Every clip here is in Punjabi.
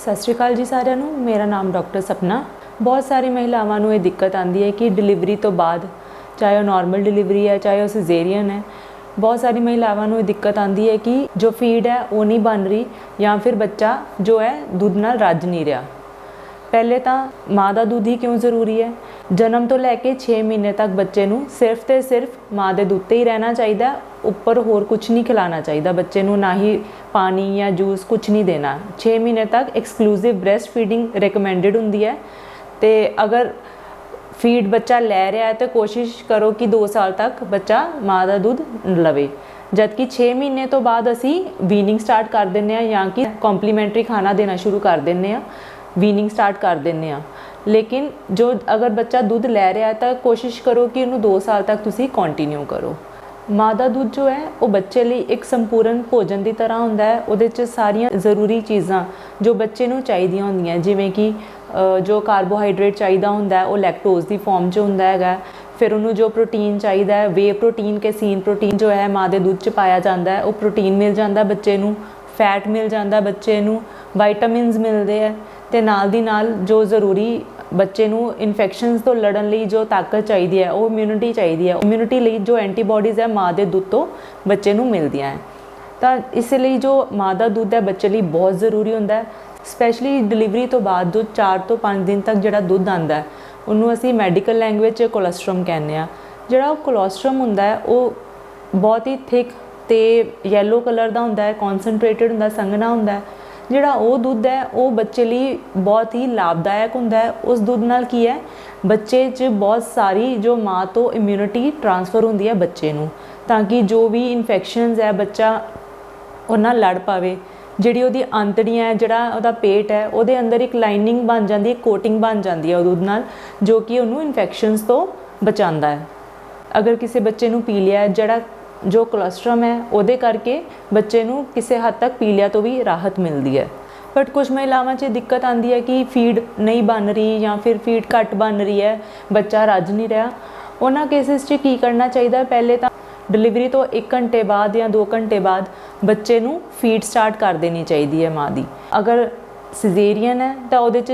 ਸਤਿ ਸ਼੍ਰੀ ਅਕਾਲ ਜੀ ਸਾਰਿਆਂ ਨੂੰ। ਮੇਰਾ ਨਾਮ ਡਾਕਟਰ ਸਪਨਾ। ਬਹੁਤ ਸਾਰੀ ਮਹਿਲਾਵਾਂ ਨੂੰ ਇਹ ਦਿੱਕਤ ਆਉਂਦੀ ਹੈ ਕਿ ਡਿਲੀਵਰੀ ਤੋਂ ਬਾਅਦ ਚਾਹੇ ਉਹ ਨਾਰਮਲ ਡਿਲੀਵਰੀ ਹੈ, ਚਾਹੇ ਉਹ ਸਿਜ਼ੇਰੀਅਨ ਹੈ, ਬਹੁਤ ਸਾਰੀ ਮਹਿਲਾਵਾਂ ਨੂੰ ਇਹ ਦਿੱਕਤ ਆਉਂਦੀ ਹੈ ਕਿ ਜੋ ਫੀਡ ਹੈ ਉਹ ਨਹੀਂ ਬਣ ਰਹੀ ਜਾਂ ਫਿਰ ਬੱਚਾ ਜੋ ਹੈ ਦੁੱਧ ਨਾਲ ਰੱਜ ਨਹੀਂ ਰਿਹਾ। ਪਹਿਲੇ ਤਾਂ ਮਾਂ ਦਾ ਦੁੱਧ ਹੀ ਕਿਉਂ ਜ਼ਰੂਰੀ ਹੈ? ਜਨਮ ਤੋਂ ਲੈ ਕੇ 6 ਮਹੀਨੇ ਤੱਕ ਬੱਚੇ ਨੂੰ ਸਿਰਫ ਤੇ ਸਿਰਫ ਮਾਂ ਦੇ ਦੁੱਧ ਤੇ ਹੀ ਰਹਿਣਾ ਚਾਹੀਦਾ। ਉੱਪਰ ਹੋਰ ਕੁਝ ਨਹੀਂ ਖਿਲਾਣਾ ਚਾਹੀਦਾ। ਬੱਚੇ ਨੂੰ ਨਾ ਹੀ ਪਾਣੀ ਜਾਂ ਜੂਸ ਕੁਝ ਨਹੀਂ ਦੇਣਾ। 6 ਮਹੀਨੇ ਤੱਕ ਐਕਸਕਲੂਸਿਵ ਬ੍ਰੈਸਟ ਫੀਡਿੰਗ ਰეკਮੈਂਡਡ ਹੁੰਦੀ ਹੈ। ਤੇ ਅਗਰ ਫੀਡ ਬੱਚਾ ਲੈ ਰਿਹਾ ਹੈ, ਤਾਂ ਕੋਸ਼ਿਸ਼ ਕਰੋ ਕਿ 2 ਸਾਲ ਤੱਕ ਬੱਚਾ ਮਾਂ ਦਾ ਦੁੱਧ ਲਵੇ। ਜਦਕਿ 6 ਮਹੀਨੇ ਤੋਂ ਬਾਅਦ ਅਸੀਂ ਵੀਨਿੰਗ ਸਟਾਰਟ ਕਰ ਦਿੰਨੇ ਆ ਜਾਂ ਕਿ ਕੰਪਲੀਮੈਂਟਰੀ ਖਾਣਾ ਦੇਣਾ ਸ਼ੁਰੂ ਕਰ ਦਿੰਨੇ ਆ ਵੀਨਿੰਗ ਸਟਾਰਟ ਕਰ ਦਿੰਨੇ ਆ ਲੇਕਿਨ ਜੋ ਅਗਰ ਬੱਚਾ ਦੁੱਧ ਲੈ ਰਿਹਾ ਤਾਂ ਕੋਸ਼ਿਸ਼ ਕਰੋ ਕਿ ਉਹਨੂੰ 2 ਸਾਲ ਤੱਕ ਤੁਸੀਂ ਕੰਟੀਨਿਊ ਕਰੋ। ਮਾਂ ਦਾ ਦੁੱਧ ਜੋ ਹੈ, ਉਹ ਬੱਚੇ ਲਈ ਇੱਕ ਸੰਪੂਰਨ ਭੋਜਨ ਦੀ ਤਰ੍ਹਾਂ ਹੁੰਦਾ ਹੈ। ਉਹਦੇ 'ਚ ਸਾਰੀਆਂ ਜ਼ਰੂਰੀ ਚੀਜ਼ਾਂ ਜੋ ਬੱਚੇ ਨੂੰ ਚਾਹੀਦੀਆਂ ਹੁੰਦੀਆਂ ਜਿਵੇਂ ਕਿ ਜੋ ਕਾਰਬੋਹਾਈਡਰੇਟ ਚਾਹੀਦਾ ਹੁੰਦਾ ਉਹ ਲੈਕਟੋਜ਼ ਦੀ ਫਾਰਮ 'ਚ ਹੁੰਦਾ ਹੈਗਾ ਫਿਰ ਉਹਨੂੰ ਜੋ ਪ੍ਰੋਟੀਨ ਚਾਹੀਦਾ ਹੈ ਵੇ ਪ੍ਰੋਟੀਨ ਕੈਸੀਨ ਪ੍ਰੋਟੀਨ ਜੋ ਹੈ, ਮਾਂ ਦੇ ਦੁੱਧ 'ਚ ਪਾਇਆ ਜਾਂਦਾ ਹੈ, ਉਹ ਪ੍ਰੋਟੀਨ ਮਿਲ ਜਾਂਦਾ ਬੱਚੇ ਨੂੰ। ਫੈਟ ਮਿਲ ਜਾਂਦਾ ਬੱਚੇ ਨੂੰ ਵਿਟਾਮਿਨਸ ਮਿਲਦੇ ਆ ਤੇ ਨਾਲ ਦੀ ਨਾਲ ਜੋ ਜ਼ਰੂਰੀ ਬੱਚੇ ਨੂੰ ਇਨਫੈਕਸ਼ਨਸ ਤੋਂ ਲੜਨ ਲਈ ਜੋ ਤਾਕਤ ਚਾਹੀਦੀ ਹੈ, ਉਹ ਇਮਿਊਨਿਟੀ ਚਾਹੀਦੀ ਹੈ ਇਮਿਊਨਿਟੀ ਲਈ ਜੋ ਐਂਟੀਬਾਡੀਜ਼ ਹੈ ਮਾਂ ਦੇ ਦੁੱਧ ਤੋਂ ਬੱਚੇ ਨੂੰ ਮਿਲਦੀਆਂ ਹੈ। ਤਾਂ ਇਸ ਲਈ ਜੋ ਮਾਂ ਦਾ ਦੁੱਧ ਹੈ ਬੱਚੇ ਲਈ ਬਹੁਤ ਜ਼ਰੂਰੀ ਹੁੰਦਾ ਹੈ ਸਪੈਸ਼ਲੀ ਡਿਲੀਵਰੀ ਤੋਂ ਬਾਅਦ ਜੋ 4 ਤੋਂ 5 ਦਿਨ ਤੱਕ ਜਿਹੜਾ ਦੁੱਧ ਆਂਦਾ ਹੈ, ਉਹਨੂੰ ਅਸੀਂ ਮੈਡੀਕਲ ਲੈਂਗੁਏਜ 'ਚ ਕੋਲੇਸਟ੍ਰਮ ਕਹਿੰਦੇ ਆ ਜਿਹੜਾ ਉਹ ਕੋਲੇਸਟ੍ਰਮ ਹੁੰਦਾ ਹੈ, ਉਹ ਬਹੁਤ ਹੀ ਥਿਕ ਤੇ ਯੈਲੋ ਕਲਰ ਦਾ ਹੁੰਦਾ ਹੈ ਕਨਸੈਂਟਰੇਟਡ ਹੁੰਦਾ, ਸੰਘਣਾ ਹੁੰਦਾ ਜਿਹੜਾ ਉਹ ਦੁੱਧ ਹੈ, ਉਹ ਬੱਚੇ ਲਈ ਬਹੁਤ ਹੀ ਲਾਭਦਾਇਕ ਹੁੰਦਾ ਹੈ। ਉਸ ਦੁੱਧ ਨਾਲ ਕੀ ਹੈ? ਬੱਚੇ 'ਚ ਬਹੁਤ ਸਾਰੀ ਜੋ ਮਾਂ ਤੋਂ ਇਮਿਊਨਿਟੀ ਟਰਾਂਸਫਰ ਹੁੰਦੀ ਹੈ ਬੱਚੇ ਨੂੰ। ਤਾਂ ਕਿ ਜੋ ਵੀ ਇਨਫੈਕਸ਼ਨਸ ਹੈ, ਬੱਚਾ ਉਹਨਾਂ ਲੜ ਪਾਵੇ। ਜਿਹੜੀ ਉਹਦੀ ਅੰਤੜੀਆਂ ਹੈ, ਜਿਹੜਾ ਉਹਦਾ ਪੇਟ ਹੈ, ਉਹਦੇ ਅੰਦਰ ਇੱਕ ਲਾਈਨਿੰਗ ਬਣ ਜਾਂਦੀ ਹੈ ਕੋਟਿੰਗ ਬਣ ਜਾਂਦੀ ਹੈ ਉਹ ਦੁੱਧ ਨਾਲ, ਜੋ ਕਿ ਉਹਨੂੰ ਇਨਫੈਕਸ਼ਨਸ ਤੋਂ ਬਚਾਉਂਦਾ ਹੈ। ਅਗਰ ਕਿਸੇ ਬੱਚੇ ਨੂੰ ਪੀ ਲਿਆ ਜਿਹੜਾ ਜੋ ਕੋਲੇਸਟ੍ਰਮ ਹੈ, ਉਹਦੇ ਕਰਕੇ ਬੱਚੇ ਨੂੰ ਕਿਸੇ ਹੱਦ ਤੱਕ ਪੀਲੀਆ ਤੋਂ ਵੀ ਰਾਹਤ ਮਿਲਦੀ ਹੈ। ਬਟ ਕੁਝ ਮਹਿਲਾਵਾਂ 'ਚ ਦਿੱਕਤ ਆਂਦੀ ਹੈ ਕਿ ਫੀਡ ਨਹੀਂ ਬਣ ਰਹੀ ਜਾਂ ਫਿਰ ਫੀਡ ਘੱਟ ਬਣ ਰਹੀ ਹੈ, ਬੱਚਾ ਰੱਜ ਨਹੀਂ ਰਿਹਾ। ਉਹਨਾਂ ਕੇਸਿਸ 'ਚ ਕੀ ਕਰਨਾ ਚਾਹੀਦਾ ਪਹਿਲੇ ਤਾਂ ਡਿਲੀਵਰੀ ਤੋਂ 1 ਘੰਟੇ ਬਾਅਦ ਜਾਂ 2 ਘੰਟੇ ਬਾਅਦ ਬੱਚੇ ਨੂੰ ਫੀਡ ਸਟਾਰਟ ਕਰ ਦੇਣੀ ਚਾਹੀਦੀ ਹੈ ਮਾਂ ਦੀ। ਅਗਰ ਸਿਜ਼ੇਰੀਅਨ ਹੈ, ਤਾਂ ਉਹਦੇ 'ਚ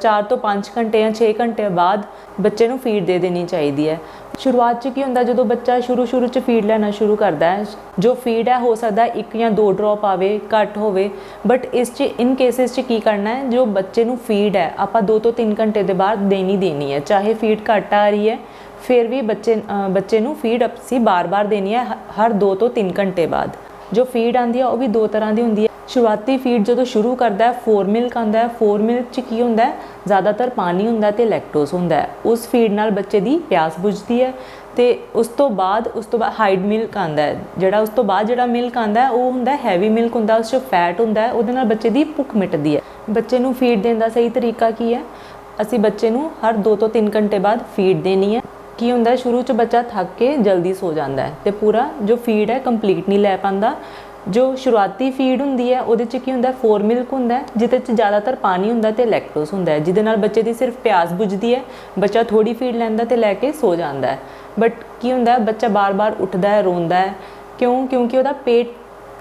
4 ਤੋਂ 5 ਘੰਟੇ ਜਾਂ 6 ਘੰਟੇ ਬਾਅਦ ਬੱਚੇ ਨੂੰ ਫੀਡ ਦੇ ਦੇਣੀ ਚਾਹੀਦੀ ਹੈ। ਸ਼ੁਰੂਆਤ 'ਚ ਕੀ ਹੁੰਦਾ, ਜਦੋਂ ਬੱਚਾ ਸ਼ੁਰੂ ਸ਼ੁਰੂ 'ਚ ਫੀਡ ਲੈਣਾ ਸ਼ੁਰੂ ਕਰਦਾ ਹੈ, ਜੋ ਫੀਡ ਹੈ, ਹੋ ਸਕਦਾ ਇੱਕ ਜਾਂ ਦੋ ਡ੍ਰੌਪ ਆਵੇ, ਘੱਟ ਹੋਵੇ ਬਟ ਇਸ 'ਚ ਇਨ ਕੇਸਿਸ 'ਚ ਕੀ ਕਰਨਾ ਹੈ, ਜੋ ਬੱਚੇ ਨੂੰ ਫੀਡ ਹੈ, ਆਪਾਂ 2 ਤੋਂ 3 ਘੰਟੇ ਦੇ ਬਾਅਦ ਦੇਣੀ ਦੇਣੀ ਹੈ, ਚਾਹੇ ਫੀਡ ਘੱਟ ਆ ਰਹੀ ਹੈ, ਫਿਰ ਵੀ ਬੱਚੇ ਬੱਚੇ ਨੂੰ ਫੀਡ ਅਸੀਂ ਬਾਰ-ਬਾਰ ਦੇਣੀ ਹੈ, ਹ- ਹਰ 2 ਤੋਂ 3 ਘੰਟੇ ਬਾਅਦ। ਜੋ ਫੀਡ ਆਂਦੀ ਹੈ ਉਹ ਵੀ ਦੋ ਤਰ੍ਹਾਂ ਦੀ ਹੁੰਦੀ ਹੈ ਸ਼ੁਰੂਆਤੀ ਫੀਡ ਜਦੋਂ ਸ਼ੁਰੂ ਕਰਦਾ ਹੈ 4 ਮਿਲਕ ਆਂਦਾ ਹੈ। 4 ਮਿਲਕ ਚ ਕੀ ਹੁੰਦਾ ਹੈ? ਜ਼ਿਆਦਾਤਰ ਪਾਣੀ ਹੁੰਦਾ ਹੈ ਤੇ ਲੈਕਟੋਜ਼ ਹੁੰਦਾ ਹੈ। ਉਸ ਫੀਡ ਨਾਲ ਬੱਚੇ ਦੀ ਪਿਆਸ ਬੁਝਦੀ ਹੈ ਤੇ ਉਸ ਤੋਂ ਬਾਅਦ, ਉਸ ਤੋਂ ਬਾਅਦ ਹਾਈਡ ਮਿਲਕ ਆਂਦਾ ਹੈ। ਜਿਹੜਾ ਉਸ ਤੋਂ ਬਾਅਦ ਜਿਹੜਾ ਮਿਲਕ ਆਂਦਾ ਹੈ, ਉਹ ਹੁੰਦਾ ਹੈਵੀ ਮਿਲਕ ਹੁੰਦਾ, ਉਸ 'ਚ ਫੈਟ ਹੁੰਦਾ ਹੈ, ਉਹਦੇ ਨਾਲ ਬੱਚੇ ਦੀ ਭੁੱਖ ਮਿਟਦੀ ਹੈ। ਬੱਚੇ ਨੂੰ ਫੀਡ ਦੇਣ ਦਾ ਸਹੀ ਤਰੀਕਾ ਕੀ ਹੈ? ਅਸੀਂ ਬੱਚੇ ਨੂੰ ਹਰ 2 ਤੋਂ 3 ਘੰਟੇ ਬਾਅਦ ਫੀਡ ਦੇਣੀ ਹੈ। ਕੀ ਹੁੰਦਾ ਸ਼ੁਰੂ ਚ ਬੱਚਾ ਥੱਕ ਕੇ ਜਲਦੀ ਸੋ ਜਾਂਦਾ ਹੈ ਤੇ ਪੂਰਾ ਜੋ ਫੀਡ ਹੈ ਕੰਪਲੀਟ ਨਹੀਂ ਲੈ ਪਾਂਦਾ ਜੋ ਸ਼ੁਰੂਆਤੀ ਫੀਡ ਹੁੰਦੀ ਹੈ, ਉਹਦੇ ਚ ਕੀ ਹੁੰਦਾ ਫੋਰ ਮਿਲਕ ਹੁੰਦਾ ਹੈ, ਜਿਹਦੇ ਚ ਜ਼ਿਆਦਾਤਰ ਪਾਣੀ ਹੁੰਦਾ ਤੇ ਲੈਕਟੋਸ ਹੁੰਦਾ ਹੈ, ਜਿਹਦੇ ਨਾਲ ਬੱਚੇ ਦੀ ਸਿਰਫ ਪਿਆਸ ਬੁਝਦੀ ਹੈ, ਬੱਚਾ ਥੋੜੀ ਫੀਡ ਲੈਂਦਾ ਤੇ ਲੈ ਕੇ ਸੋ ਜਾਂਦਾ ਹੈ। ਬਟ ਕੀ ਹੁੰਦਾ ਹੈ, ਬੱਚਾ ਬਾਰ-ਬਾਰ ਉੱਠਦਾ ਹੈ, ਰੋਂਦਾ ਹੈ, ਕਿਉਂ? ਕਿਉਂਕਿ ਉਹਦਾ ਪੇਟ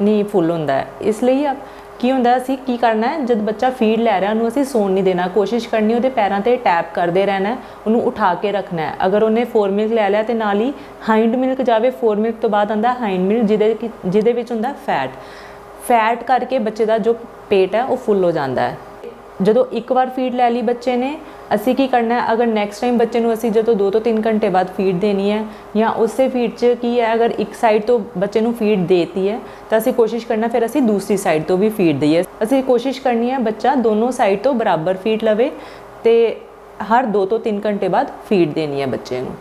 ਨਹੀਂ ਫੁੱਲ ਹੁੰਦਾ ਹੈ। ਇਸ ਲਈ ਆ- ਕੀ ਹੁੰਦਾ ਅਸੀਂ ਕੀ ਕਰਨਾ ਹੈ, ਜਦ ਬੱਚਾ ਫੀਡ ਲੈ ਰਿਹਾ, ਉਹਨੂੰ ਅਸੀਂ ਸੌਣ ਨਹੀਂ ਦੇਣਾ, ਕੋਸ਼ਿਸ਼ ਕਰਨੀ, ਉਹਦੇ ਪੈਰਾਂ ਤੇ ਟੈਪ ਕਰਦੇ ਰਹਿਣਾ ਉਹਨੂੰ ਉਠਾ ਕੇ ਰੱਖਣਾ ਹੈ। ਅਗਰ ਉਹਨੇ 4 ਮਿਲਕ ਲੈ ਲਿਆ ਤੇ ਨਾਲ ਹੀ ਹਾਈਂਡ ਮਿਲਕ ਜਾਵੇ 4 ਮਿਲਕ ਤੋਂ ਬਾਅਦ ਆਂਦਾ ਹਾਈਂਡ ਮਿਲਕ ਜਿਹਦੇ ਕਿ- ਜਿਹਦੇ ਵਿੱਚ ਹੁੰਦਾ ਫੈਟ ਫੈਟ ਕਰਕੇ ਬੱਚੇ ਦਾ ਜੋ ਪੇਟ ਹੈ, ਉਹ ਫੁੱਲ ਹੋ ਜਾਂਦਾ ਹੈ। ਜਦੋਂ ਇੱਕ ਵਾਰ ਫੀਡ ਲੈ ਲਈ ਬੱਚੇ ਨੇ, ਅਸੀਂ ਕੀ ਕਰਨਾ ਹੈ? ਅਗਰ ਨੈਕਸਟ ਟਾਈਮ ਬੱਚੇ ਨੂੰ ਅਸੀਂ ਜਦੋਂ 2 ਤੋਂ 3 ਘੰਟੇ ਬਾਅਦ ਫੀਡ ਦੇਣੀ ਹੈ ਜਾਂ ਉਸੇ ਫੀਡ 'ਚ ਕੀ ਹੈ, ਅਗਰ ਇੱਕ ਸਾਈਡ ਤੋਂ ਬੱਚੇ ਨੂੰ ਫੀਡ ਦੇਤੀ ਹੈ, ਤਾਂ ਅਸੀਂ ਕੋਸ਼ਿਸ਼ ਕਰਨਾ ਫਿਰ ਅਸੀਂ ਦੂਸਰੀ ਸਾਈਡ ਤੋਂ ਵੀ ਫੀਡ ਦਈਏ। ਅਸੀਂ ਕੋਸ਼ਿਸ਼ ਕਰਨੀ ਹੈ ਬੱਚਾ ਦੋਨੋਂ ਸਾਈਡ ਤੋਂ ਬਰਾਬਰ ਫੀਡ ਲਵੇ ਤੇ ਹਰ 2 ਤੋਂ 3 ਘੰਟੇ ਬਾਅਦ ਫੀਡ ਦੇਣੀ ਹੈ ਬੱਚੇ ਨੂੰ।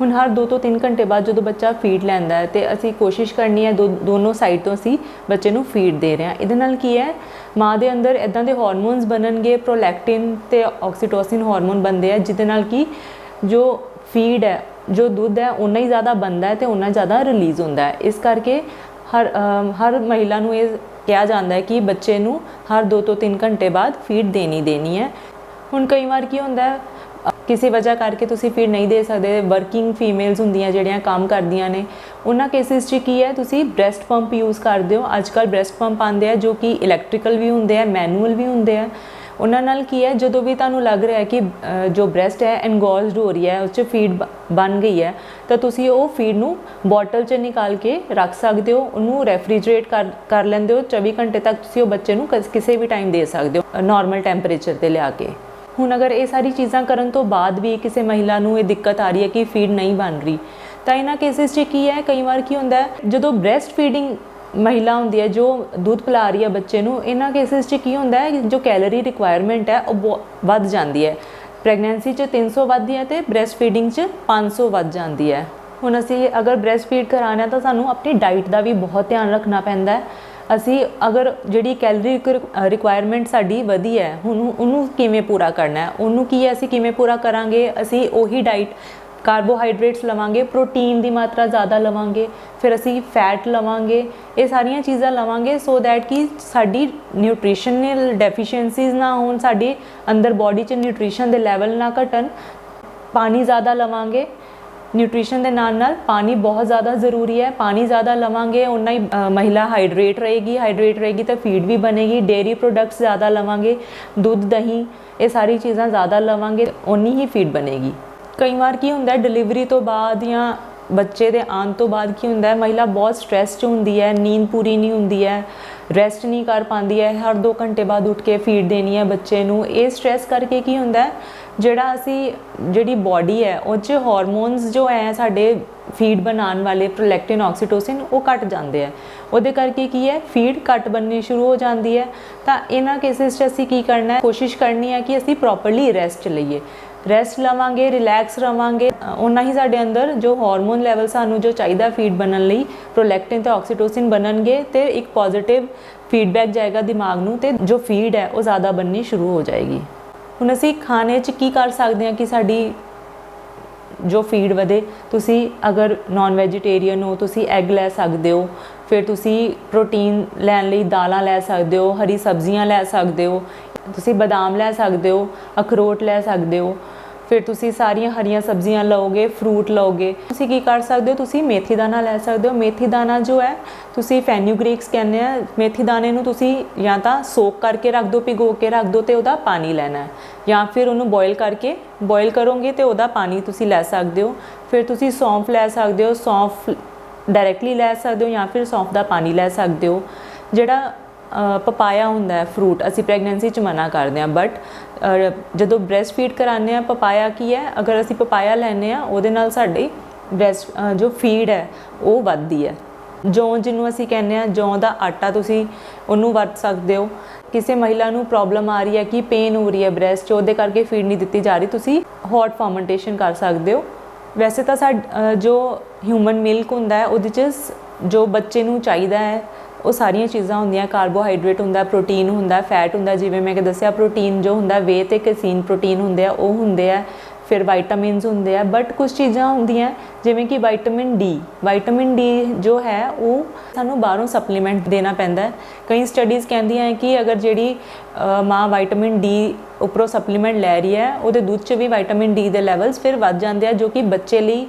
ਹੁਣ ਹਰ 2 ਤੋਂ 3 ਘੰਟੇ ਬਾਅਦ ਜਦੋਂ ਬੱਚਾ ਫੀਡ ਲੈਂਦਾ ਹੈ ਤੇ ਅਸੀਂ ਕੋਸ਼ਿਸ਼ ਕਰਨੀ ਹੈ ਦੋ- ਦੋਨੋਂ ਸਾਈਡ ਤੋਂ ਅਸੀਂ ਬੱਚੇ ਨੂੰ ਫੀਡ ਦੇ ਰਹੇ ਹਾਂ। ਇਹਦੇ ਨਾਲ ਕੀ ਹੈ? ਮਾਂ ਦੇ ਅੰਦਰ ਇਦਾਂ ਦੇ ਹਾਰਮੋਨਸ ਬਣਨਗੇ ਪ੍ਰੋਲੈਕਟਿਨ ਤੇ ਆਕਸੀਟੋਸਿਨ ਹਾਰਮੋਨ ਬਣਦੇ ਆ, ਜਿਹਦੇ ਨਾਲ ਕੀ ਜੋ ਫੀਡ ਹੈ, ਜੋ ਦੁੱਧ ਹੈ ਉਨਾ ਹੀ ਜ਼ਿਆਦਾ ਬਣਦਾ ਹੈ ਤੇ ਉਨਾ ਜ਼ਿਆਦਾ ਰਿਲੀਜ਼ ਹੁੰਦਾ ਹੈ। ਇਸ ਕਰਕੇ ਹਰ ਹਰ ਮਹਿਲਾ ਨੂੰ ਇਹ ਕਿਹਾ ਜਾਂਦਾ ਹੈ ਕਿ ਬੱਚੇ ਨੂੰ ਹਰ 2 ਤੋਂ 3 ਘੰਟੇ ਬਾਅਦ ਫੀਡ ਦੇਣੀ ਦੇਣੀ ਹੈ। ਹੁਣ ਕਈ ਵਾਰ ਕੀ ਹੁੰਦਾ ਹੈ? ਕਿਸੇ ਵਜ੍ਹਾ ਕਰਕੇ ਤੁਸੀਂ ਫੀਡ ਨਹੀਂ ਦੇ ਸਕਦੇ। ਵਰਕਿੰਗ ਫੀਮੇਲਸ ਹੁੰਦੀਆਂ ਜਿਹੜੀਆਂ ਕੰਮ ਕਰਦੀਆਂ ਨੇ। ਉਹਨਾਂ ਕੇਸਿਸ 'ਚ ਕੀ ਹੈ? ਤੁਸੀਂ ਬ੍ਰੈਸਟ ਪੰਪ ਯੂਜ਼ ਕਰਦੇ ਹੋ। ਅੱਜ ਕੱਲ ਬ੍ਰੈਸਟ ਪੰਪ ਆਉਂਦੇ ਆ ਜੋ ਕਿ ਇਲੈਕਟ੍ਰੀਕਲ ਵੀ ਹੁੰਦੇ ਆ ਮੈਨੂਅਲ ਵੀ ਹੁੰਦੇ ਆ। ਉਹਨਾਂ ਨਾਲ ਕੀ ਹੈ? ਜਦੋਂ ਵੀ ਤੁਹਾਨੂੰ ਲੱਗ ਰਿਹਾ ਹੈ ਕਿ ਜੋ ਬ੍ਰੈਸਟ ਹੈ ਐਨਗੋਜ਼ਡ ਹੋ ਰਹੀ ਹੈ, ਉਸ 'ਚ ਫੀਡ ਬਣ ਗਈ ਹੈ, ਤਾਂ ਤੁਸੀਂ ਉਹ ਫੀਡ ਨੂੰ ਬੋਟਲ 'ਚ ਨਿਕਾਲ ਕੇ ਰੱਖ ਸਕਦੇ ਹੋ। ਉਹਨੂੰ ਰੈਫਰੀਜਰੇਟ ਕਰ ਕਰ ਲੈਂਦੇ ਹੋ। 24 ਘੰਟੇ ਤੱਕ ਤੁਸੀਂ ਉਹ ਬੱਚੇ ਨੂੰ ਕਸ- ਕਿਸੇ ਵੀ ਟਾਈਮ ਦੇ ਸਕਦੇ ਹੋ। ਨਾਰਮਲ ਟੈਂਪਰੇਚਰ ਤੇ ਲਿਆ ਕੇ। ਹੁਣ ਅਗਰ ਇਹ ਸਾਰੀ ਚੀਜ਼ਾਂ ਕਰਨ ਤੋਂ ਬਾਅਦ ਵੀ ਕਿਸੇ ਮਹਿਲਾ ਨੂੰ ਇਹ ਦਿੱਕਤ ਆ ਰਹੀ ਹੈ ਕਿ ਫੀਡ ਨਹੀਂ ਬਣ ਰਹੀ, ਤਾਂ ਇਹਨਾਂ ਕੇਸਿਸ 'ਚ ਕੀ ਹੈ? ਕਈ ਵਾਰ ਕੀ ਹੁੰਦਾ ਹੈ? ਜਦੋਂ ਬ੍ਰੈਸਟ ਫੀਡਿੰਗ ਮਹਿਲਾ ਹੁੰਦੀ ਹੈ, ਜੋ ਦੁੱਧ ਪਿਲਾ ਰਹੀ ਹੈ ਬੱਚੇ ਨੂੰ, ਇਹਨਾਂ ਕੇਸਿਸ 'ਚ ਕੀ ਹੁੰਦਾ ਹੈ? ਜੋ ਕੈਲਰੀ ਰਿਕੁਆਇਰਮੈਂਟ ਹੈ, ਉਹ ਬਹੁ- ਵੱਧ ਜਾਂਦੀ ਹੈ। ਪ੍ਰੈਗਨੈਂਸੀ 'ਚ 300 ਵੱਧਦੀ ਹੈ ਤੇ ਬ੍ਰੈਸਟ ਫੀਡਿੰਗ 'ਚ 500 ਵੱਧ ਜਾਂਦੀ ਹੈ। ਹੁਣ ਅਸੀਂ ਅਗਰ ਬ੍ਰੈਸਟ ਫੀਡ ਕਰਾਉਣਾ ਹੈ ਤਾਂ ਸਾਨੂੰ ਆਪਣੀ ਡਾਈਟ ਦਾ ਵੀ ਬਹੁਤ ਧਿਆਨ ਰੱਖਣਾ ਪੈਂਦਾ ਹੈ। ਅਸੀਂ ਅਗਰ ਜਿਹੜੀ ਕੈਲਰੀ ਰਿਕੁਆਇਰਮੈਂਟ ਸਾਡੀ ਵਧੀ ਹੈ, ਹੁਣ ਉਹਨੂੰ ਕਿਵੇਂ ਪੂਰਾ ਕਰਨਾ ਹੈ? ਉਹਨੂੰ ਕੀ ਹੈ, ਅਸੀਂ ਕਿਵੇਂ ਪੂਰਾ ਕਰਾਂਗੇ? ਅਸੀਂ ਉਹੀ ਡਾਈਟ ਕਾਰਬੋਹਾਈਡਰੇਟਸ ਲਵਾਂਗੇ ਪ੍ਰੋਟੀਨ ਦੀ ਮਾਤਰਾ ਜ਼ਿਆਦਾ ਲਵਾਂਗੇ, ਫਿਰ ਅਸੀਂ ਫੈਟ ਲਵਾਂਗੇ, ਇਹ ਸਾਰੀਆਂ ਚੀਜ਼ਾਂ ਲਵਾਂਗੇ ਸੋ ਦੈਟ ਕਿ ਸਾਡੀ ਨਿਊਟ੍ਰੀਸ਼ਨਲ ਡੈਫੀਸ਼ੀਐਂਸੀਜ਼ ਨਾ ਹੋਣ, ਸਾਡੇ ਅੰਦਰ ਬਾਡੀ 'ਚ ਨਿਊਟ੍ਰੀਸ਼ਨ ਦੇ ਲੈਵਲ ਨਾ ਘਟਣ, ਪਾਣੀ ਜ਼ਿਆਦਾ ਲਵਾਂਗੇ ਨਿਊਟ੍ਰੀਸ਼ਨ ਦੇ ਨਾਲ ਨਾਲ ਪਾਣੀ ਬਹੁਤ ਜ਼ਿਆਦਾ ਜ਼ਰੂਰੀ ਹੈ। ਪਾਣੀ ਜ਼ਿਆਦਾ ਲਵਾਂਗੇ ਉਨਾ ਹੀ ਮਹਿਲਾ ਹਾਈਡਰੇਟ ਰਹੇਗੀ। ਹਾਈਡਰੇਟ ਰਹੇਗੀ ਤਾਂ ਫੀਡ ਵੀ ਬਣੇਗੀ ਡੇਰੀ ਪ੍ਰੋਡਕਟਸ ਜ਼ਿਆਦਾ ਲਵਾਂਗੇ, ਦੁੱਧ, ਦਹੀਂ, ਇਹ ਸਾਰੀ ਚੀਜ਼ਾਂ ਜ਼ਿਆਦਾ ਲਵਾਂਗੇ ਉਨੀ ਹੀ ਫੀਡ ਬਣੇਗੀ। ਕਈ ਵਾਰ ਕੀ ਹੁੰਦਾ ਡਿਲੀਵਰੀ ਤੋਂ ਬਾਅਦ ਜਾਂ ਬੱਚੇ ਦੇ ਆਉਣ ਤੋਂ ਬਾਅਦ ਕੀ ਹੁੰਦਾ ਹੈ, ਮਹਿਲਾ ਬਹੁਤ ਸਟ੍ਰੈਸ 'ਚ ਹੁੰਦੀ ਹੈ, ਨੀਂਦ ਪੂਰੀ ਨਹੀਂ ਹੁੰਦੀ ਹੈ। ਰੈਸਟ ਨਹੀਂ ਕਰ ਪਾਉਂਦੀ ਹੈ, ਹਰ 2 ਘੰਟੇ ਬਾਅਦ ਉੱਠ ਕੇ ਫੀਡ ਦੇਣੀ ਹੈ ਬੱਚੇ ਨੂੰ। ਇਹ ਸਟ੍ਰੈਸ ਕਰਕੇ ਕੀ ਹੁੰਦਾ ਹੈ? ਜਿਹੜਾ ਅਸੀਂ, ਜਿਹੜੀ ਬਾਡੀ ਹੈ, ਉਹ 'ਚ ਹਾਰਮੋਨਸ ਜੋ ਹੈ ਸਾਡੇ ਫੀਡ ਬਣਾਉਣ ਵਾਲੇ ਪ੍ਰੋਲੈਕਟਿਨ ਆਕਸੀਟੋਸਿਨ ਉਹ ਘਟ ਜਾਂਦੇ ਆ ਉਹਦੇ ਕਰਕੇ ਕੀ ਹੈ? ਫੀਡ ਘਟ ਬਣਨੀ ਸ਼ੁਰੂ ਹੋ ਜਾਂਦੀ ਹੈ। ਤਾਂ ਇਹਨਾਂ ਕੇਸਿਸ 'ਚ ਅਸੀਂ ਕੀ ਕਰਨਾ ਹੈ? ਕੋਸ਼ਿਸ਼ ਕਰਨੀ ਹੈ ਕਿ ਅਸੀਂ ਪ੍ਰੋਪਰਲੀ ਰੈਸਟ ਲਈਏ। ਰੈਸਟ ਲਵਾਂਗੇ ਰਿਲੈਕਸ ਰਵਾਂਗੇ ਉਹਨਾਂ ਹੀ ਸਾਡੇ ਅੰਦਰ ਜੋ ਹਾਰਮੋਨ ਲੈਵਲ ਸਾਨੂੰ ਜੋ ਚਾਹੀਦਾ ਫੀਡ ਬਣਨ ਲਈ ਪ੍ਰੋਲੈਕਟਿਨ ਤੇ ਆਕਸੀਟੋਸਿਨ ਬਣਨਗੇ ਤੇ ਇੱਕ ਪੋਜ਼ਿਟਿਵ ਫੀਡਬੈਕ ਜਾਏਗਾ ਦਿਮਾਗ ਨੂੰ ਤੇ ਜੋ ਫੀਡ ਹੈ ਉਹ ਜ਼ਿਆਦਾ ਬਣਨੀ ਸ਼ੁਰੂ ਹੋ ਜਾਏਗੀ। ਹੁਣ ਅਸੀਂ ਖਾਣੇ 'ਚ ਕੀ ਕਰ ਸਕਦੇ ਹਾਂ ਕਿ ਸਾਡੀ ਜੋ ਫੀਡ ਵਧੇ? ਤੁਸੀਂ ਅਗਰ ਨਾਨ ਵੈਜੀਟੇਰੀਅਨ ਹੋ, ਤੁਸੀਂ ਐਗ ਲੈ ਸਕਦੇ ਹੋ, ਫਿਰ ਤੁਸੀਂ ਪ੍ਰੋਟੀਨ ਲੈਣ ਲਈ ਦਾਲਾਂ ਲੈ ਸਕਦੇ ਹੋ, ਹਰੀ ਸਬਜ਼ੀਆਂ ਲੈ ਸਕਦੇ ਹੋ, ਤੁਸੀਂ ਬਦਾਮ ਲੈ ਸਕਦੇ ਹੋ, ਅਖਰੋਟ ਲੈ ਸਕਦੇ ਹੋ ਫਿਰ ਤੁਸੀਂ ਸਾਰੀਆਂ ਹਰੀਆਂ ਸਬਜ਼ੀਆਂ ਲਓਗੇ ਫਰੂਟ ਲਓਗੇ। ਤੁਸੀਂ ਕੀ ਕਰ ਸਕਦੇ ਹੋ? ਤੁਸੀਂ ਮੇਥੀ ਦਾਣਾ ਲੈ ਸਕਦੇ ਹੋ। ਮੇਥੀ ਦਾਣਾ ਜੋ ਹੈ, ਤੁਸੀਂ ਫੈਨਿਊਗ੍ਰੀਕਸ ਕਹਿੰਦੇ ਆ। ਮੇਥੀ ਦਾਣੇ ਨੂੰ ਤੁਸੀਂ ਜਾਂ ਤਾਂ ਸੋਕ ਕਰਕੇ ਰੱਖ ਦਿਓ ਭਿਗੋ ਕੇ ਰੱਖ ਦਿਓ ਤੇ ਉਹਦਾ ਪਾਣੀ ਲੈਣਾ ਹੈ। ਜਾਂ ਫਿਰ ਉਹਨੂੰ ਬੋਇਲ ਕਰਕੇ ਬੋਇਲ ਕਰੋਗੇ ਤੇ ਉਹਦਾ ਪਾਣੀ ਤੁਸੀਂ ਲੈ ਸਕਦੇ ਹੋ। ਫਿਰ ਤੁਸੀਂ ਸੌਂਫ ਲੈ ਸਕਦੇ ਹੋ। ਸੌਂਫ ਡਾਇਰੈਕਟਲੀ ਲੈ ਸਕਦੇ ਹੋ ਜਾਂ ਫਿਰ ਸੌਂਫ ਦਾ ਪਾਣੀ ਲੈ ਸਕਦੇ ਹੋ। ਜਿਹੜਾ ਪਪਾਇਆ ਹੁੰਦਾ ਹੈ ਫਰੂਟ ਅਸੀਂ ਪ੍ਰੈਗਨੈਂਸੀ ਚ ਮਨਾ ਕਰਦੇ ਹਾਂ ਬਟ ਜਦੋਂ ਬ੍ਰੈਸਟ ਫੀਡ ਕਰਾਉਂਦੇ ਆ ਪਪਾਇਆ ਕੀ ਹੈ? ਅਗਰ ਅਸੀਂ ਪਪਾਇਆ ਲੈਂਦੇ ਆ ਉਹਦੇ ਨਾਲ ਸਾਡੀ ਬ੍ਰੈਸਟ ਜੋ ਫੀਡ ਹੈ, ਉਹ ਵੱਧਦੀ ਹੈ। ਜੌਂ ਜਿਹਨੂੰ ਅਸੀਂ ਕਹਿੰਦੇ ਆ ਜੌਂ ਦਾ ਆਟਾ ਤੁਸੀਂ ਉਹਨੂੰ ਵਰਤ ਸਕਦੇ ਹੋ। ਕਿਸੇ ਮਹਿਲਾ ਨੂੰ ਪ੍ਰੋਬਲਮ ਆ ਰਹੀ ਹੈ ਕਿ ਪੇਨ ਹੋ ਰਹੀ ਹੈ ਬ੍ਰੈਸਟ 'ਚ, ਉਹਦੇ ਕਰਕੇ ਫੀਡ ਨਹੀਂ ਦਿੱਤੀ ਜਾ ਰਹੀ, ਤੁਸੀਂ ਹੌਟ ਫਰਮੈਂਟੇਸ਼ਨ ਕਰ ਸਕਦੇ ਹੋ। ਵੈਸੇ ਤਾਂ ਸਾਡ ਜੋ ਹਿਊਮਨ ਮਿਲਕ ਹੁੰਦਾ ਹੈ, ਉਹਦੇ 'ਚ ਜੋ ਬੱਚੇ ਨੂੰ ਚਾਹੀਦਾ ਹੈ ਉਹ ਸਾਰੀਆਂ ਚੀਜ਼ਾਂ ਹੁੰਦੀਆਂ ਕਾਰਬੋਹਾਈਡਰੇਟ ਹੁੰਦਾ ਪ੍ਰੋਟੀਨ ਹੁੰਦਾ ਫੈਟ ਹੁੰਦਾ, ਜਿਵੇਂ ਮੈਂ ਕਿ ਦੱਸਿਆ ਪ੍ਰੋਟੀਨ ਜੋ ਹੁੰਦਾ ਵੇ ਤੇ ਕਸੀਨ ਪ੍ਰੋਟੀਨ ਹੁੰਦੇ ਆ, ਉਹ ਹੁੰਦੇ ਆ, ਫਿਰ ਵਿਟਾਮਿਨਸ ਹੁੰਦੇ ਆ ਬਟ ਕੁਝ ਚੀਜ਼ਾਂ ਹੁੰਦੀਆਂ, ਜਿਵੇਂ ਕਿ ਵਿਟਾਮਿਨ ਡੀ ਵਿਟਾਮਿਨ ਡੀ ਜੋ ਹੈ, ਉਹ ਸਾਨੂੰ ਬਾਹਰੋਂ ਸਪਲੀਮੈਂਟ ਦੇਣਾ ਪੈਂਦਾ ਕਈ ਸਟੱਡੀਜ਼ ਕਹਿੰਦੀਆਂ ਹੈ ਕਿ ਅਗਰ ਜਿਹੜੀ ਮਾਂ ਵਿਟਾਮਿਨ ਡੀ ਉੱਪਰੋਂ ਸਪਲੀਮੈਂਟ ਲੈ ਰਹੀ ਹੈ, ਉਹਦੇ ਦੁੱਧ 'ਚ ਵੀ ਵਿਟਾਮਿਨ ਡੀ ਦੇ ਲੈਵਲਸ ਫਿਰ ਵੱਧ ਜਾਂਦੇ ਆ, ਜੋ ਕਿ ਬੱਚੇ ਲਈ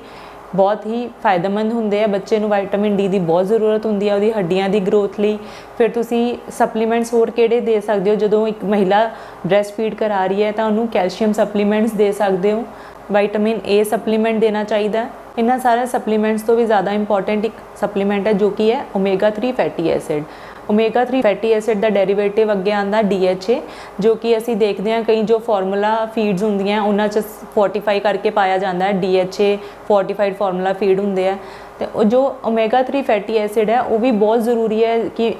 ਬਹੁਤ ਹੀ ਫਾਇਦੇਮੰਦ ਹੁੰਦੇ ਆ। ਬੱਚੇ ਨੂੰ ਵਿਟਾਮਿਨ ਡੀ ਦੀ ਬਹੁਤ ਜ਼ਰੂਰਤ ਹੁੰਦੀ ਹੈ ਉਹਦੀ ਹੱਡੀਆਂ ਦੀ ਗਰੋਥ ਲਈ। ਫਿਰ ਤੁਸੀਂ ਸਪਲੀਮੈਂਟਸ ਹੋਰ ਕਿਹੜੇ ਦੇ ਸਕਦੇ ਹੋ? ਜਦੋਂ ਇੱਕ ਮਹਿਲਾ ਬ੍ਰੈਸਟ ਫੀਡ ਕਰਾ ਰਹੀ ਹੈ ਤਾਂ ਉਹਨੂੰ ਕੈਲਸ਼ੀਅਮ ਸਪਲੀਮੈਂਟਸ ਦੇ ਸਕਦੇ ਹੋ। ਵਿਟਾਮਿਨ ਏ ਸਪਲੀਮੈਂਟ ਦੇਣਾ ਚਾਹੀਦਾ। ਇਹਨਾਂ ਸਾਰੇ ਸਪਲੀਮੈਂਟਸ ਤੋਂ ਵੀ ਜ਼ਿਆਦਾ ਇੰਪੋਰਟੈਂਟ ਇੱਕ ਸਪਲੀਮੈਂਟ ਹੈ ਜੋ ਕਿ ਹੈ omega 3 fatty acid omega 3 fatty acid ਦਾ ਡੈਰੀਵੇਟਿਵ ਅੱਗੇ ਆਂਦਾ DHA ਜੋ ਕਿ ਅਸੀਂ ਦੇਖਦੇ ਹਾਂ ਕਈ ਜੋ ਫਾਰਮੂਲਾ ਫੀਡਸ ਹੁੰਦੀਆਂ, ਉਹਨਾਂ 'ਚ ਫੋਰਟੀਫਾਈ ਕਰਕੇ ਪਾਇਆ ਜਾਂਦਾ ਹੈ। DHA ਫੋਰਟੀਫਾਈਡ ਫਾਰਮੂਲਾ ਫੀਡ ਹੁੰਦੇ ਆ। ਤੇ ਉਹ ਜੋ ਓਮੇਗਾ 3 ਫੈਟੀ ਐਸਿਡ ਹੈ, ਉਹ ਵੀ ਬਹੁਤ ਜ਼ਰੂਰੀ ਹੈ ਕਿ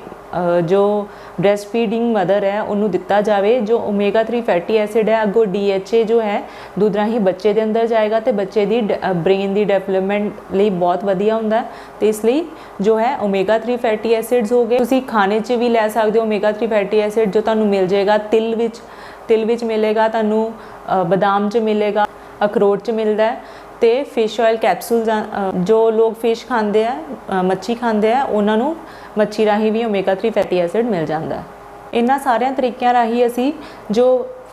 ਜੋ ਬ੍ਰੈਸਟ ਫੀਡਿੰਗ ਮਦਰ ਹੈ, ਉਹਨੂੰ ਦਿੱਤਾ ਜਾਵੇ, ਜੋ ਓਮੇਗਾ 3 ਫੈਟੀ ਐਸਿਡ ਹੈ, ਅੱਗੋਂ DHA ਜੋ ਹੈ, ਦੁੱਧ ਰਾਹੀਂ ਬੱਚੇ ਦੇ ਅੰਦਰ ਜਾਏਗਾ ਤੇ ਬੱਚੇ ਦੀ ਬ੍ਰੇਨ ਦੀ ਡਿਵੈਲਪਮੈਂਟ ਲਈ ਬਹੁਤ ਵਧੀਆ ਹੁੰਦਾ ਹੈ। ਤੇ ਇਸ ਲਈ ਜੋ ਹੈ ਓਮੇਗਾ 3 ਫੈਟੀ ਐਸਿਡਸ ਹੋ ਗਏ। ਤੁਸੀਂ ਖਾਣੇ 'ਚ ਵੀ ਲੈ ਸਕਦੇ ਹੋ ਓਮੇਗਾ 3 ਫੈਟੀ ਐਸਿਡ ਜੋ ਤੁਹਾਨੂੰ ਮਿਲ ਜਾਏਗਾ ਤਿਲ ਵਿੱਚ। ਤਿਲ ਵਿੱਚ ਮਿਲੇਗਾ, ਤੁਹਾਨੂੰ ਬਦਾਮ 'ਚ ਮਿਲੇਗਾ, ਅਖਰੋਟ 'ਚ ਮਿਲਦਾ ਹੈ। ਤੇ ਫਿਸ਼ ਆਇਲ ਕੈਪਸੂਲ ਜੋ ਲੋਕ ਫਿਸ਼ ਖਾਂਦੇ ਆ ਮੱਛੀ ਖਾਂਦੇ ਆ, ਉਹਨਾਂ ਨੂੰ ਮੱਛੀ ਰਾਹੀਂ ਵੀ ਓਮੇਗਾ 3 ਫੈਟੀ ਐਸਿਡ ਮਿਲ ਜਾਂਦਾ ਹੈ। ਇਹਨਾਂ ਸਾਰਿਆਂ ਤਰੀਕਿਆਂ ਰਾਹੀਂ ਅਸੀਂ ਜੋ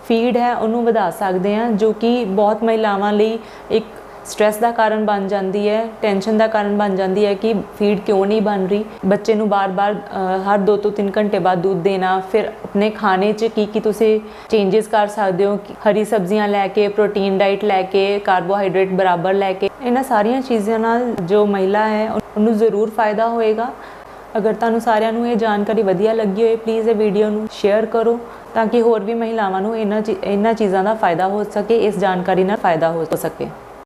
ਫੀਡ ਹੈ ਉਹਨੂੰ ਵਧਾ ਸਕਦੇ ਹਾਂ, ਜੋ ਕਿ ਬਹੁਤ ਮਹਿਲਾਵਾਂ ਲਈ ਇੱਕ ਸਟ੍ਰੈਸ ਦਾ ਕਾਰਨ ਬਣ ਜਾਂਦੀ ਹੈ ਟੈਨਸ਼ਨ ਦਾ ਕਾਰਨ ਬਣ ਜਾਂਦੀ ਹੈ ਕਿ ਫੀਡ ਕਿਉਂ ਨਹੀਂ ਬਣ ਰਹੀ। ਬੱਚੇ ਨੂੰ ਬਾਰ-ਬਾਰ ਹਰ 2 ਤੋਂ 3 ਘੰਟੇ ਬਾਅਦ ਦੁੱਧ ਦੇਣਾ, ਫਿਰ ਆਪਣੇ ਖਾਣੇ 'ਚ ਕੀ ਕੀ ਤੁਸੀਂ ਚੇਂਜਸ ਕਰ ਸਕਦੇ ਹੋ, ਕਿ ਹਰੀ ਸਬਜ਼ੀਆਂ ਲੈ ਕੇ ਪ੍ਰੋਟੀਨ ਡਾਈਟ ਲੈ ਕੇ ਕਾਰਬੋਹਾਈਡਰੇਟ ਬਰਾਬਰ ਲੈ ਕੇ। ਇਹਨਾਂ ਸਾਰੀਆਂ ਚੀਜ਼ਾਂ ਨਾਲ ਜੋ ਮਹਿਲਾ ਹੈ, ਉਹਨੂੰ ਜ਼ਰੂਰ ਫਾਇਦਾ ਹੋਏਗਾ। ਅਗਰ ਤੁਹਾਨੂੰ ਸਾਰਿਆਂ ਨੂੰ ਇਹ ਜਾਣਕਾਰੀ ਵਧੀਆ ਲੱਗੀ ਹੋਵੇ ਪਲੀਜ਼ ਇਹ ਵੀਡੀਓ ਨੂੰ ਸ਼ੇਅਰ ਕਰੋ ਤਾਂ ਕਿ ਹੋਰ ਵੀ ਮਹਿਲਾਵਾਂ ਨੂੰ ਇਹਨਾਂ ਚੀ- ਇਹਨਾਂ ਚੀਜ਼ਾਂ ਦਾ ਫਾਇਦਾ ਹੋ ਸਕੇ, ਇਸ ਜਾਣਕਾਰੀ ਨਾਲ ਫਾਇਦਾ ਹੋ ਸਕੇ।